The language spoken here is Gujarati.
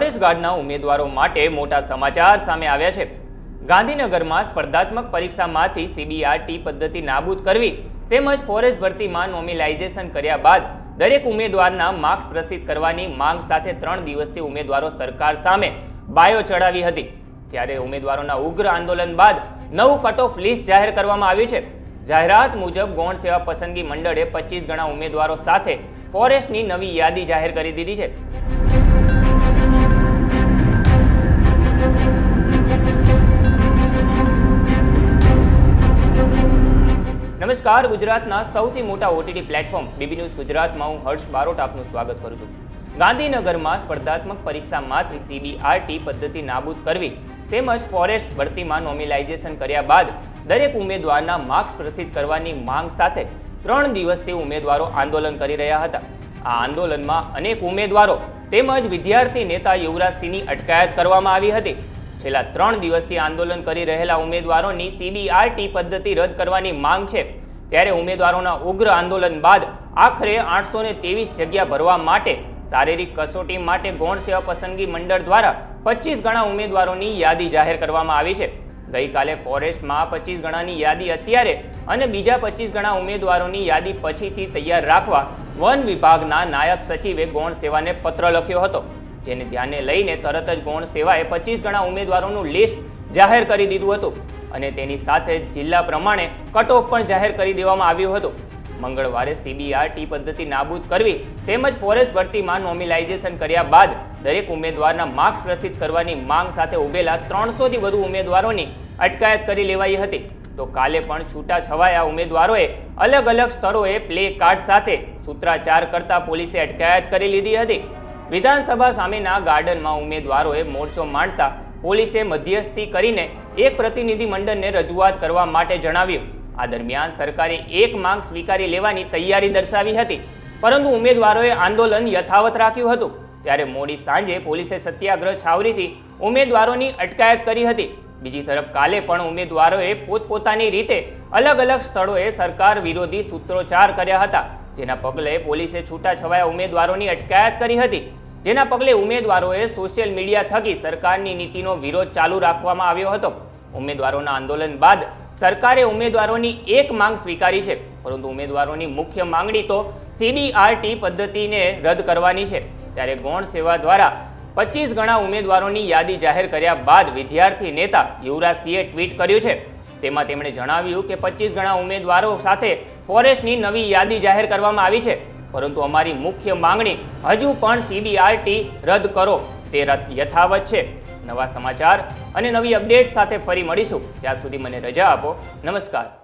ગાર્ડના ઉમેદવારો માટે મોટા સમાચાર સામે આવ્યા છે. ગાંધીનગરમાં સ્પર્ધાત્મક પરીક્ષામાંથી સીબીઆરટી પદ્ધતિ નાબૂદ કરવી તેમજ ફોરેસ્ટ ભરતીમાં નોમિલાઇઝેશન કર્યા બાદ દરેક ઉમેદવારના માર્ક્સ પ્રસિદ્ધ કરવાની માંગ સાથે ત્રણ દિવસથી ઉમેદવારો સરકાર સામે બાયો ચડાવી હતી. ત્યારે ઉમેદવારોના ઉગ્ર આંદોલન બાદ નવું કટ ઓફ લિસ્ટ જાહેર કરવામાં આવ્યું છે. જાહેરાત મુજબ ગૌણ સેવા પસંદગી મંડળે પચીસ ગણા ઉમેદવારો સાથે ફોરેસ્ટની નવી યાદી જાહેર કરી દીધી છે. નમસ્કાર, ગુજરાતના સૌથી મોટા ઓટીટી પ્લેટફોર્મ બીબી ન્યૂઝ ગુજરાતમાં હું હર્ષ બારોટ આપનું સ્વાગત કરું છું. ગાંધીનગરમાં સ્પર્ધાત્મક પરીક્ષામાંથી સીબીઆરટી પદ્ધતિ નાબૂદ કરવી તેમજ ફોરેસ્ટ ભરતીમાં નોમિલાઇઝેશન કર્યા બાદ દરેક ઉમેદવારના માર્ક્સ પ્રસિદ્ધ કરવાની માંગ સાથે ત્રણ દિવસથી ઉમેદવારો આંદોલન કરી રહ્યા હતા. આ આંદોલનમાં અનેક ઉમેદવારો તેમજ વિદ્યાર્થી નેતા યુવરાજસિંહની અટકાયત કરવામાં આવી હતી. છેલ્લા ત્રણ દિવસથી આંદોલન કરી રહેલા ઉમેદવારોની સીબીઆરટી પદ્ધતિ રદ કરવાની માંગ છે. ત્યારે ઉમેદવારોના ઉગ્ર આંદોલન બાદ આખરે આઠસો જગ્યા ભરવા માટે શારીરિક કસોટી માટે ગૌણ સેવા પસંદગી મંડળ દ્વારા પચીસ ગણા ઉમેદવારોની યાદી જાહેર કરવામાં આવી છે. ગઈકાલે ફોરેસ્ટમાં પચીસ ગણાની યાદી અત્યારે અને બીજા પચીસ ગણા ઉમેદવારોની યાદી પછીથી તૈયાર રાખવા વન વિભાગના નાયબ સચિવે ગૌણ સેવાને પત્ર લખ્યો હતો. જેને ધ્યાને લઈને તરત જ ગૌણ સેવાએ પચીસ ગણા ઉમેદવારોનું લિસ્ટ જાહેર કરી દીધું હતું અને તેની સાથે જિલ્લા પ્રમાણે કટઓફ પણ જાહેર કરી દેવામાં આવ્યું હતું. મંગળવારે સીબીઆરટી પદ્ધતિ નાબૂદ કરવી તેમજ ફોરેસ્ટ ભરતીમાં નોમિલાઇઝેશન કર્યા બાદ દરેક ઉમેદવારના માર્ક્સ પ્રસિદ્ધ કરવાની માંગ સાથે ઉભેલા ત્રણસોથી વધુ ઉમેદવારોની અટકાયત કરી લેવાઈ હતી. તો કાલે પણ છૂટા છવાયા ઉમેદવારોએ અલગ અલગ સ્થળોએ પ્લે કાર્ડ સાથે સૂત્રાચાર કરતા પોલીસે અટકાયત કરી લીધી હતી. વિધાનસભા સામેના ગાર્ડનમાં ઉમેદવારોએ મોરચો માંડતા પોલીસે મધ્યસ્થી કરીને એક પ્રતિનિધિ મંડળને રજૂઆત કરવા માટે જણાવ્યું. આ દરમિયાન સરકારે એક માંગ સ્વીકારી લેવાની તૈયારી દર્શાવી હતી, પરંતુ ઉમેદવારોએ આંદોલન યથાવત રાખ્યું હતું. ત્યારે મોડી સાંજે પોલીસે સત્યાગ્રહ છાવરીથી ઉમેદવારોની અટકાયત કરી હતી. બીજી તરફ કાલે પણ ઉમેદવારોએ પોતપોતાની રીતે અલગ અલગ સ્થળોએ સરકાર વિરોધી સૂત્રોચ્ચાર કર્યા હતા, જેના પગલે પોલીસે છૂટાછવાયા ઉમેદવારોની અટકાયત કરી હતી. જેના પગલે ઉમેદવારોએ સોશિયલ મીડિયા થકી સરકારની નીતિનો વિરોધ ચાલુ રાખવામાં આવ્યો હતો. ઉમેદવારોના આંદોલન બાદ સરકારે ઉમેદવારોની એક માંગ સ્વીકારી છે, પરંતુ ઉમેદવારોની મુખ્ય માંગણી તો સીબીઆરટી પદ્ધતિને રદ કરવાની છે. ત્યારે ગૌણ સેવા દ્વારા પચીસ ગણા ઉમેદવારોની યાદી જાહેર કર્યા બાદ વિદ્યાર્થી નેતા યુવરાજસિંહે ટ્વીટ કર્યું છે. તેમાં તેમણે જણાવ્યું કે પચીસ ગણા ઉમેદવારો સાથે ફોરેસ્ટની નવી યાદી જાહેર કરવામાં આવી છે. પરંતુ અમારી મુખ્ય માંગણી હજુ પણ સીબીઆરટી રદ કરો. તે રદ યથાવત છે. નવા સમાચાર અને નવી અપડેટ સાથે ફરી મળીશું. ત્યાં સુધી મને રજા આપો. નમસ્કાર.